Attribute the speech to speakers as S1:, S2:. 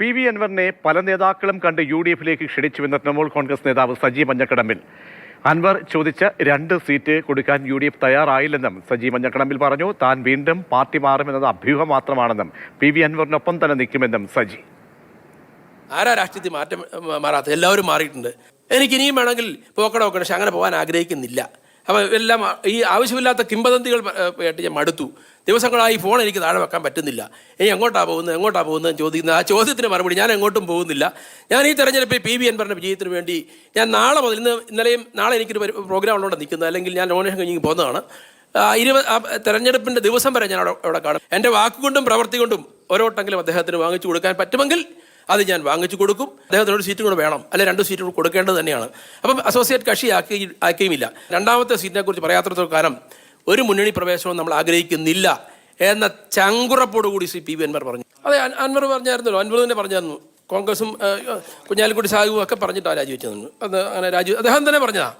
S1: P V അൻവറിനെ പല നേതാക്കളും കണ്ട് യു ഡി എഫിലേക്ക് ക്ഷണിച്ചുവെന്ന് തൃണമൂൽ കോൺഗ്രസ് നേതാവ് സജി മഞ്ഞക്കടമ്പിൽ. അൻവർ ചോദിച്ച രണ്ട് സീറ്റ് കൊടുക്കാൻ യു ഡി എഫ് തയ്യാറായില്ലെന്നും സജി മഞ്ഞക്കടമ്പിൽ പറഞ്ഞു താൻ വീണ്ടും പാർട്ടി മാറുമെന്നത് അഭ്യൂഹം മാത്രമാണെന്നും പി വി അൻവറിനൊപ്പം തന്നെ നിൽക്കുമെന്നും സജി.
S2: ആരാ രാഷ്ട്രീയത്തിൽ മാറ്റം മാറാത്ത എല്ലാവരും മാറിയിട്ടുണ്ട്. എനിക്ക് ഇനിയും വേണമെങ്കിൽ പോക്കട പക്ഷെ അങ്ങനെ പോകാൻ ആഗ്രഹിക്കുന്നില്ല. അപ്പോൾ എല്ലാം ഈ ആവശ്യമില്ലാത്ത കിംബദന്തികൾ കേട്ട് ഞാൻ മടുത്തു. ദിവസങ്ങളായി ഫോൺ എനിക്ക് താഴെ വെക്കാൻ പറ്റുന്നില്ല. ഇനി എങ്ങോട്ടാണ് പോകുന്നത് എങ്ങോട്ടാണ് പോകുന്നത് എന്ന് ചോദിക്കുന്ന ആ ചോദ്യത്തിന് മറുപടി ഞാൻ എങ്ങോട്ടും പോകുന്നില്ല. ഞാൻ ഈ തെരഞ്ഞെടുപ്പിൽ പി വി പറഞ്ഞ വിജയത്തിന് വേണ്ടി ഞാൻ നാളെ മുതൽ ഇന്ന് ഇന്നലെയും നാളെ എനിക്കൊരു പരി- പ്രോഗ്രാം ഉള്ളതുകൊണ്ട് നിൽക്കുന്നത് അല്ലെങ്കിൽ ഞാൻ നോമിനേഷൻ കഴിഞ്ഞ് പോകുന്നതാണ്. ഇരുപത് തെരഞ്ഞെടുപ്പിന്റെ ദിവസം വരെ ഞാൻ അവിടെ അവിടെ കാണും. എന്റെ വാക്കുകൊണ്ടും പ്രവൃത്തി കൊണ്ടും ഓരോട്ടെങ്കിലും അദ്ദേഹത്തിന് വാങ്ങിച്ചു കൊടുക്കാൻ പറ്റുമെങ്കിൽ അത് ഞാൻ വാങ്ങിച്ചു കൊടുക്കും. അദ്ദേഹത്തിന് ഒരു സീറ്റും കൂടെ വേണം. അല്ലെ രണ്ട് സീറ്റും കൂടെ കൊടുക്കേണ്ടത് തന്നെയാണ്. അപ്പം അസോസിയേറ്റ് കക്ഷി ആക്കി ആക്കിയുമില്ല. രണ്ടാമത്തെ സീറ്റിനെ കുറിച്ച് പറയാത്തടത്തോളം കാലം ഒരു മുന്നണി പ്രവേശനവും നമ്മൾ ആഗ്രഹിക്കുന്നില്ല എന്ന ചങ്കുറപ്പോടുകൂടി കൂടി സി പി വി അൻവർ പറഞ്ഞു. അതെ അൻവർ പറഞ്ഞായിരുന്നല്ലോ. അൻവർ തന്നെ പറഞ്ഞായിരുന്നു. കോൺഗ്രസും കുഞ്ഞാലിക്കുട്ടി സാഹിബും ഒക്കെ പറഞ്ഞിട്ടാണ് രാജിവെച്ചതെന്ന്. അത് അങ്ങനെ രാജി അദ്ദേഹം തന്നെ പറഞ്ഞതാ.